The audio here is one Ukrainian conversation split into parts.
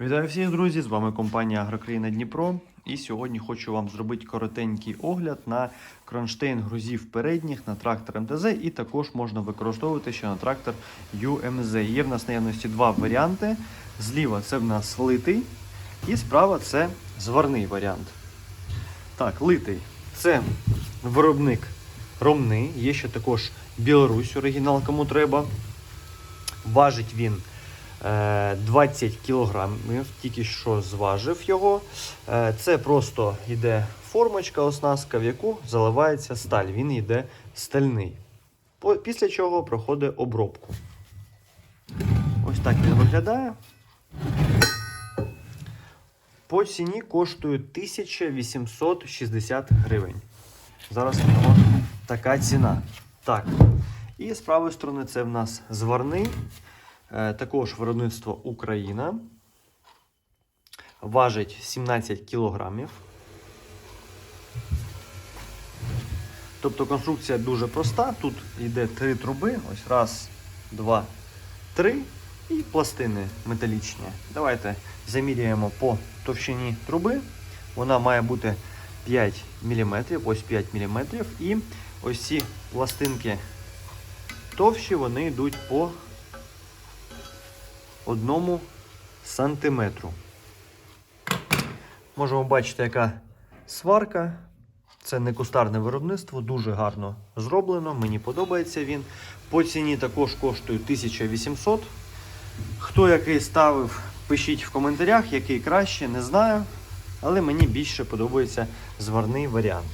Вітаю всіх, друзі! З вами компанія Агрокраїна Дніпро. І сьогодні хочу вам зробити коротенький огляд на кронштейн грузів передніх на трактор МТЗ, і також можна використовувати ще на трактор UMZ. Є в нас наявності два варіанти. Зліва це в нас литий, і справа це зварний варіант. Так, литий це виробник Ромни. Є ще також Білорусь, оригінал, кому треба. Важить він 20 кілограмів, тільки що зважив його. Е, Це просто йде формочка, оснастка, в яку заливається сталь. Він йде стальний. Після чого проходить обробку. Ось так він виглядає. По ціні коштує 1860 гривень. Зараз така ціна. Так. І з правої сторони це в нас зварний. Е, Також виробництво Україна. Важить 17 кілограмів. Тобто конструкція дуже проста. Тут йде три труби. Ось раз, два, три. І пластини металічні. Давайте заміряємо по товщині труби. Вона має бути 5 мм, ось 5 мм. І ось ці пластинки товщі, вони йдуть по одному сантиметру. Можемо бачити, яка сварка. Це не кустарне виробництво, дуже гарно зроблено. Мені подобається він. По ціні також коштує 1800. Хто який ставив, пишіть в коментарях, який краще, не знаю. Але мені більше подобається зварний варіант.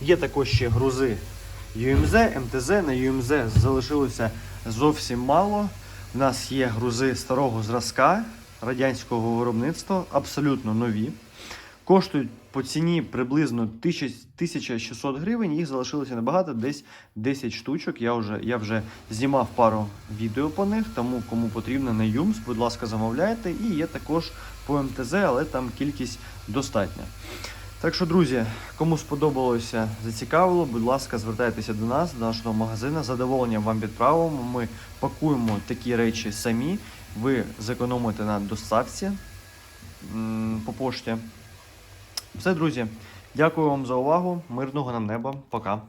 Є також ще грузи UMZ, МТЗ. На UMZ залишилося зовсім мало. У нас є грузи старого зразка радянського виробництва, абсолютно нові. Коштують по ціні приблизно 1600 гривень. Їх залишилося небагато, десь 10 штучок. Я вже, я вже знімав пару відео по них, тому кому потрібно на ЮМС, будь ласка, замовляйте. І є також по МТЗ, але там кількість достатня. Так що, друзі, кому сподобалося, зацікавило, будь ласка, звертайтеся до нас, до нашого магазину. З задоволенням вам відправимо. Ми пакуємо такі речі самі. Ви зекономите на доставці по пошті. Все, друзі, дякую вам за увагу. Мирного нам неба. Пока.